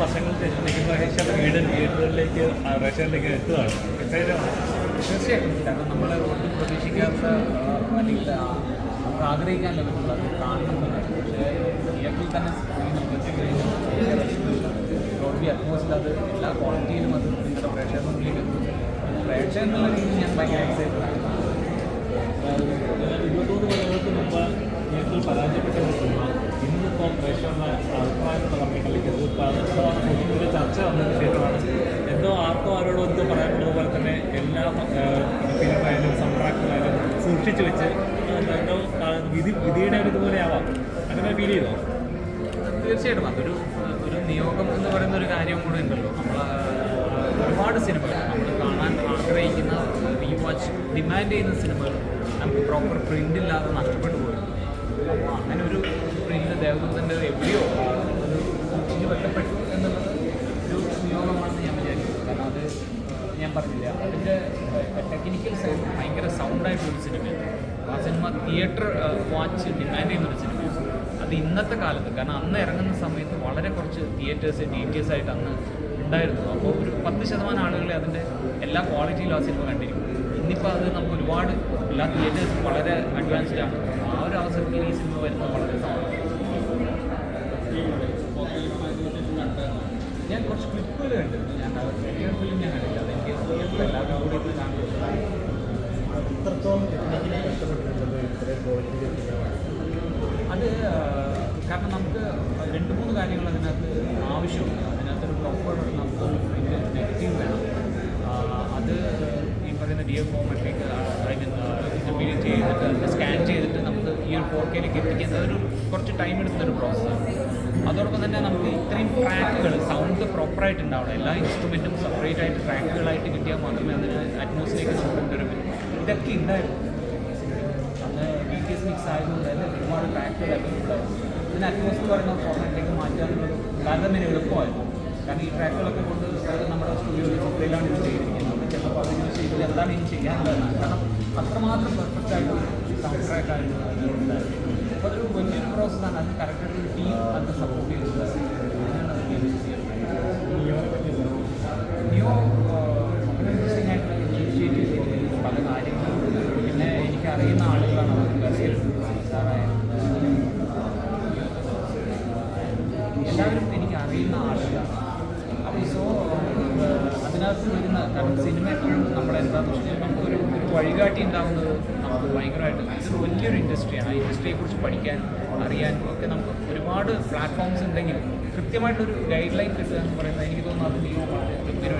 വർഷങ്ങൾക്ക് ശേഷം നിഖിൽ മഹേഷിന്റെ വീട് തിയേറ്ററിലേക്ക് പ്രേക്ഷകരിലേക്ക് എത്തുകയാണ് തീർച്ചയായിട്ടും കാരണം നമ്മൾ ഒട്ടും പ്രതീക്ഷിക്കാത്ത അല്ലെങ്കിൽ നമുക്ക് ആഗ്രഹിക്കാൻ ലഭിക്കുള്ളൂ അത് തിയേറ്ററിൽ തന്നെ. സ്ക്രീനിൽ വെച്ച് കഴിഞ്ഞാൽ അറ്റ്മോസ്ഫിയർ അത് എല്ലാ ക്വാളിറ്റിയിലും അത് നിങ്ങളുടെ പ്രേക്ഷകരുടെ മുന്നിലേക്ക് എത്തും. പ്രേക്ഷകർ എന്നുള്ള രീതിയിൽ ഞാൻ ഭയങ്കര എക്സൈറ്റഡ് ആണ്. സൂക്ഷിച്ചു വെച്ച്. വിധി വിധിയുടെ ഒരു ഇതുപോലെ ആവാം. അങ്ങനെ ഫീൽ ചെയ്തോ? തീർച്ചയായിട്ടും. അതൊരു ഒരു നിയോഗം എന്ന് പറയുന്ന ഒരു കാര്യം കൂടെ ഉണ്ടല്ലോ. നമ്മൾ ഒരുപാട് സിനിമകൾ നമ്മൾ കാണാൻ ആഗ്രഹിക്കുന്ന റീവാച്ച് ഡിമാൻഡ് ചെയ്യുന്ന സിനിമകൾ നമുക്ക് പ്രോപ്പർ പ്രിന്റ് ഇല്ലാതെ നഷ്ടപ്പെട്ടു പോയി. അപ്പോൾ അങ്ങനെ ഒരു പ്രിന്റ് ദേവദത്തന്റെ എവിടെയോ അത് സൂക്ഷിച്ച് വെക്കപ്പെട്ടു എന്നുള്ളത് ഒരു നിയോഗമാണെന്ന് ഞാൻ വിചാരിക്കുന്നു. കാരണം അത് ഞാൻ പറഞ്ഞില്ല. അതിന്റെ ടെക്നിക്കൽ സൈഡ് ഭയങ്കര സൗണ്ടായിട്ടൊരു സിനിമയാണ്. ആ സിനിമ തിയേറ്റർ വാച്ച് ഡിമാൻഡ് ചെയ്യുന്നൊരു സിനിമയാണ്. അത് ഇന്നത്തെ കാലത്ത് കാരണം അന്ന് ഇറങ്ങുന്ന സമയത്ത് വളരെ കുറച്ച് തിയേറ്റേഴ്സ് ഡി ടി എസ് ആയിട്ട് അന്ന് ഉണ്ടായിരുന്നു. അപ്പോൾ ഒരു പത്ത് ശതമാനം ആളുകളെ അതിന്റെ എല്ലാ ക്വാളിറ്റിയിലും ആ സിനിമ കണ്ടിരിക്കും. ഇന്നിപ്പോൾ അത് നമുക്ക് ഒരുപാട് എല്ലാ തിയേറ്റേഴ്സും വളരെ അഡ്വാൻസ്ഡ് ആണ്. ആ ഒരു അവസരത്തിൽ ഈ സിനിമ വരുന്നത് വളരെ ഞാൻ കുറച്ച് ക്ലിപ്പുകൾ കണ്ടിരുന്നു ഞാൻ ഫിലിം ഞാൻ കണ്ടില്ല അതെനിക്ക് എല്ലാവരും കൂടി അത് കാരണം നമുക്ക് രണ്ട് മൂന്ന് കാര്യങ്ങൾ അതിനകത്ത് ആവശ്യമുണ്ട്. അതിനകത്തൊരു പ്രോപ്പർ നമുക്ക് നെഗറ്റീവ് വേണം. അത് ഈ പറയുന്ന ഡി എഫ് ഫോമറ്റിലേക്ക് ഇന്റർമീഡിയറ്റ് ചെയ്തിട്ട് സ്കാൻ ചെയ്തിട്ട് നമുക്ക് ഈ ഒരു ഫോർ കെയിലേക്ക് ഒരു കുറച്ച് ടൈം എടുക്കുന്നൊരു പ്രോസസ്സാണ് അതോടൊപ്പം തന്നെ നമുക്ക് ഇത്രയും ട്രാക്കുകൾ സൗണ്ട് പ്രോപ്പറായിട്ട് ഉണ്ടാവണം. എല്ലാ ഇൻസ്ട്രുമെന്റും സെപ്പറേറ്റ് ആയിട്ട് ട്രാക്കുകളായിട്ട് കിട്ടിയാൽ മാത്രമേ അതിന് അറ്റ്മോസ്ഫിയറിലേക്ക് നമുക്ക് കൊണ്ടുവരാൻ പറ്റൂ ഇതൊക്കെ ഉണ്ടായിരുന്നു. അന്ന് ബി ടി എസ് മിക്സ് ആയതുകൊണ്ട് തന്നെ ഒരുപാട് ലെവൽ ഉണ്ടായിരുന്നു. ഇതിന് അറ്റ്മോസ്ഫിയർ പറയുന്ന ഫോർമാറ്റിലേക്ക് മാറ്റാനുള്ള താരതമ്യം എളുപ്പമായിരുന്നു. കാരണം ഈ ട്രാക്കുകളൊക്കെ കൊണ്ട് നമ്മുടെ സ്റ്റുഡിയോയിൽ ചിത്രയിലാണ് ഇത് ചെയ്തിരിക്കുന്നത് ചിലപ്പോൾ അതിന് വെച്ച് ഇതിൽ എന്താണ് ഇനി ചെയ്യാനുള്ളതെന്നാണ് കാരണം അത്രമാത്രം പെർഫെക്റ്റ് ആയിട്ട് സൗണ്ട് ട്രാക്ക് ആയിരുന്നു അതിലുണ്ടായിരുന്നു അപ്പോൾ അതൊരു വലിയൊരു പ്രോസസ്സാണ് അത് കറക്റ്റായിട്ട് ഒരു ടീം അത് സപ്പോർട്ട് ചെയ്തത് അറിയുന്ന ആളുകളാണ് അവർ ബസീർ എല്ലാവരും എനിക്ക് അറിയുന്ന ആളുകളാണ് അപ്പോൾ സോ അതിനകത്ത് വരുന്ന കാരണം സിനിമ എപ്പോഴും നമ്മളെന്താണെന്ന് വെച്ച് കഴിഞ്ഞാൽ നമുക്ക് ഒരു വഴികാട്ടി ഉണ്ടാകുന്നത് നമുക്ക് ഭയങ്കരമായിട്ട് ഇതൊരു വലിയൊരു ഇൻഡസ്ട്രിയാണ് ആ ഇൻഡസ്ട്രിയെക്കുറിച്ച് പഠിക്കാനും അറിയാനും ഒക്കെ നമുക്ക് ഒരുപാട് പ്ലാറ്റ്ഫോംസ് ഉണ്ടെങ്കിൽ കൃത്യമായിട്ടൊരു ഗൈഡ് ലൈൻ കിട്ടുക എന്ന് പറയുന്നത് എനിക്ക് തോന്നുന്നു അത് ഗംഭീരമായിട്ട് ചെയ്യുന്നത്